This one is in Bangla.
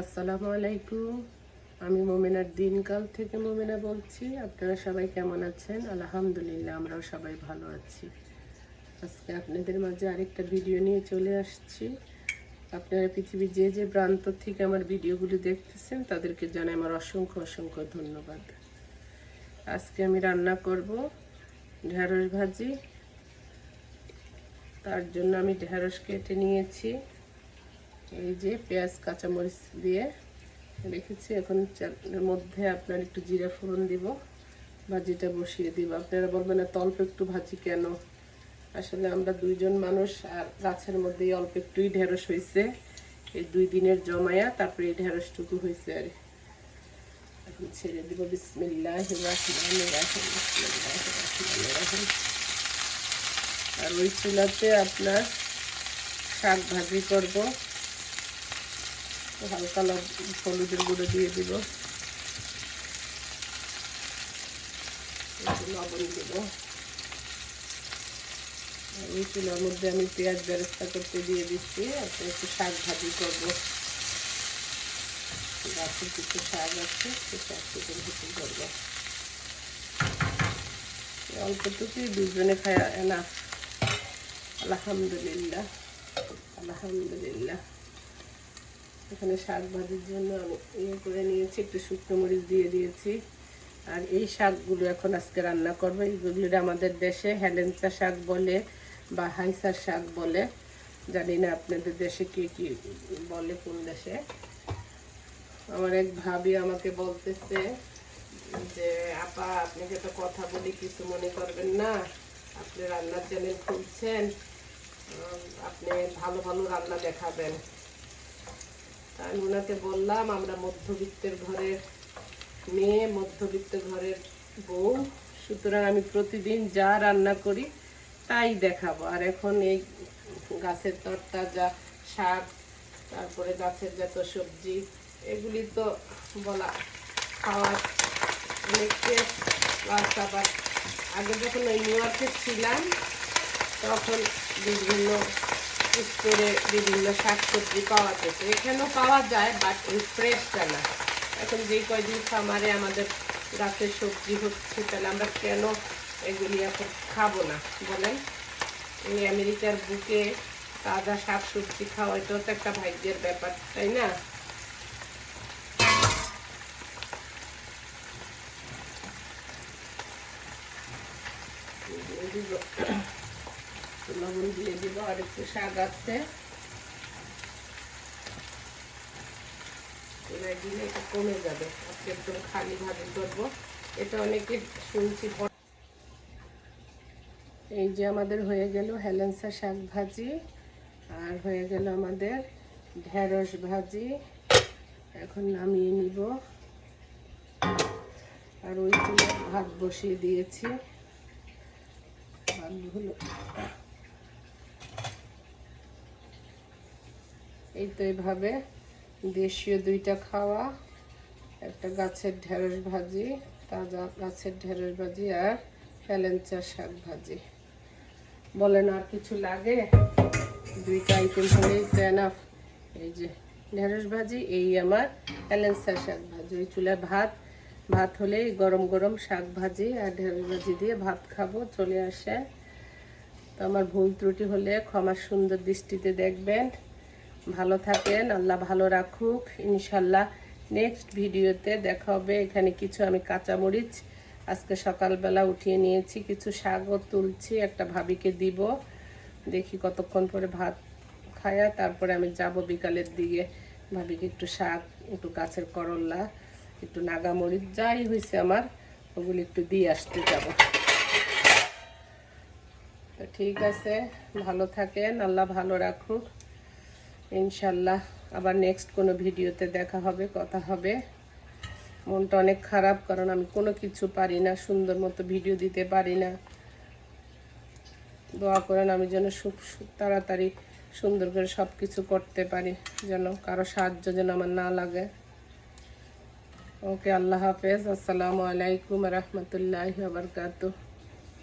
আসসালামু আলাইকুম। আমি মোমেনার দিনকাল থেকে মোমেনা বলছি। আপনারা সবাই কেমন আছেন? আলহামদুলিল্লাহ, আমরাও সবাই ভালো আছি। আজকে আপনাদের মাঝে আরেকটা ভিডিও নিয়ে চলে আসছি। আপনারা পৃথিবীর যে যে প্রান্ত থেকে আমার ভিডিওগুলো দেখতেছেন, তাদেরকে জানাই আমার অসংখ্য অসংখ্য ধন্যবাদ। আজকে আমি রান্না করব ঢেঁড়স ভাজি। তার জন্য আমি ঢেঁড়স কেটে নিয়েছি। এই যে পেঁয়াজ, কাঁচামরিচ দিয়ে রেখেছি। এখন চালের মধ্যে আপনার একটু জিরা ফোড়ন দিব ভাজিটা বসিয়ে দিব। আপনারা বলবেন না অল্প একটু ভাজি কেন? আসলে আমরা দুইজন মানুষ আর গাছের মধ্যে অল্প একটুই ঢেঁড়স হয়েছে এই দুই দিনের জমায়া তারপরে এই ঢেঁড়সটুকু হয়েছে আর এখন ছেড়ে দিব। বিসমিল্লাহ আর ওই চুলাতে আপনার শাক ভাজি করব। হালকা হলুদের গুঁড়ো দিয়ে দিব। লবণ দিব। এই মধ্যে আমি পেঁয়াজ বেরেস্তা করতে দিয়ে দিচ্ছি আপনি একটু শাক ভাজি করব। গাছের কিছু শাক আছে সে শাক থেকে ভেতরে করব। অল্পটুকুই দুজনে খায়, না। আলহামদুলিল্লাহ আলহামদুলিল্লাহ। এখানে শাক ভাজির জন্য আমি ইয়ে করে নিয়েছি, একটু শুকনো মরিচ দিয়ে দিয়েছি। আর এই শাকগুলো এখন আজকে রান্না করব। এইগুলো আমাদের দেশে হেলেঞ্চা শাক বলে বা হাইসার শাক বলে। জানি না আপনাদের দেশে কি কি বলে, কোন দেশে? আমার এক ভাবি আমাকে বলতেছে যে, আপা, আপনাকে তো কথা বলি, কিছু মনে করবেন না। আপনি রান্নার চ্যানেল খুলছেন। আপনি ভালো ভালো রান্না দেখাবেন। আমি ওনাকে বললাম, আমরা মধ্যবিত্তের ঘরের মেয়ে মধ্যবিত্ত ঘরের বউ। সুতরাং আমি প্রতিদিন যা রান্না করি তাই দেখাবো। আর এখন এই গাছের তরতাজা শাক, তারপরে গাছের যত সবজি, এগুলি তো বলা খাওয়ার অনেক আবার আগে যখন ওই নিউ ইয়র্কে ছিলাম, তখন বিভিন্ন স্টোরে বিভিন্ন শাকসবজি পাওয়া যেত। এখানেও পাওয়া যায় বাট ওই ফ্রেশটা না। এখন যে কয়দিন খামারে আমাদের গাছের সবজি হচ্ছে, তাহলে আমরা কেন এগুলি এখন খাব না? বলেন। এই আমেরিকার বুকে তাজা শাক সবজি খাওয়া, এটাও তো একটা ভাগ্যের ব্যাপার, তাই না? লবণ দিয়ে দিব, আর একটু শাক আছে। এবার দিলে এটা কমে যাবে। আজকে একদম খালি ভাজি করব এটা অনেকে শুনছি এই যে আমাদের হয়ে গেল হেলেন্সা শাক ভাজি, আর হয়ে গেল আমাদের ঢেঁড়স ভাজি। এখন নামিয়ে নিব। আর ওই ভাত বসিয়ে দিয়েছি। ভাতগুলো এই তো এইভাবে দেশীয় দুইটা খাওয়া, একটা গাছের ঢেঁড়স ভাজি, তাজা গাছের ঢেঁড়স ভাজি আর হেলেঞ্চা শাক ভাজি। বলেন আর কিছু লাগে? দুইটা আইটেম হলেই তো এই যে ঢেঁড়স ভাজি, এই আমার হেলেঞ্চা শাক ভাজি। ওই চুলায় ভাত ভাত হলেই গরম গরম শাক ভাজি আর ঢেঁড়স ভাজি দিয়ে ভাত খাব। চলে আসে তো আমার ভুল ত্রুটি হলে ক্ষমা সুন্দর দৃষ্টিতে দেখবেন। ভালো থাকেন, আল্লাহ ভালো রাখুক। ইনশাল্লাহ নেক্সট ভিডিওতে দেখা হবে। এখানে কিছু আমি কাঁচামরিচ আজকে সকালবেলা উঠিয়ে নিয়েছি, কিছু শাকও তুলছি, একটা ভাবিকে দিব। দেখি কতক্ষণ পরে ভাত খায়া তারপরে আমি যাব বিকালের দিকে। ভাবিকে একটু শাক, একটু গাছের করল্লা একটু নাগামরিচ, যাই হয়েছে আমার, ওগুলি একটু দিয়ে আসতে যাব। ঠিক আছে, ভালো থাকেন, আল্লাহ ভালো রাখুক। ইনশাল্লাহ আবার নেক্সট কোনো ভিডিওতে দেখা হবে, কথা হবে। মনটা অনেক খারাপ কারণ আমি কোনো কিছু পারি না, সুন্দর মতো ভিডিও দিতে পারি না। দোয়া করেন আমি যেন খুব তাড়াতাড়ি সুন্দর করে সব কিছু করতে পারি, যেন কারও সাহায্য যেন আমার না লাগে। ওকে, আল্লাহ হাফেজ। আসসালামু আলাইকুম রহমতুল্লাহ বারকাতুহ।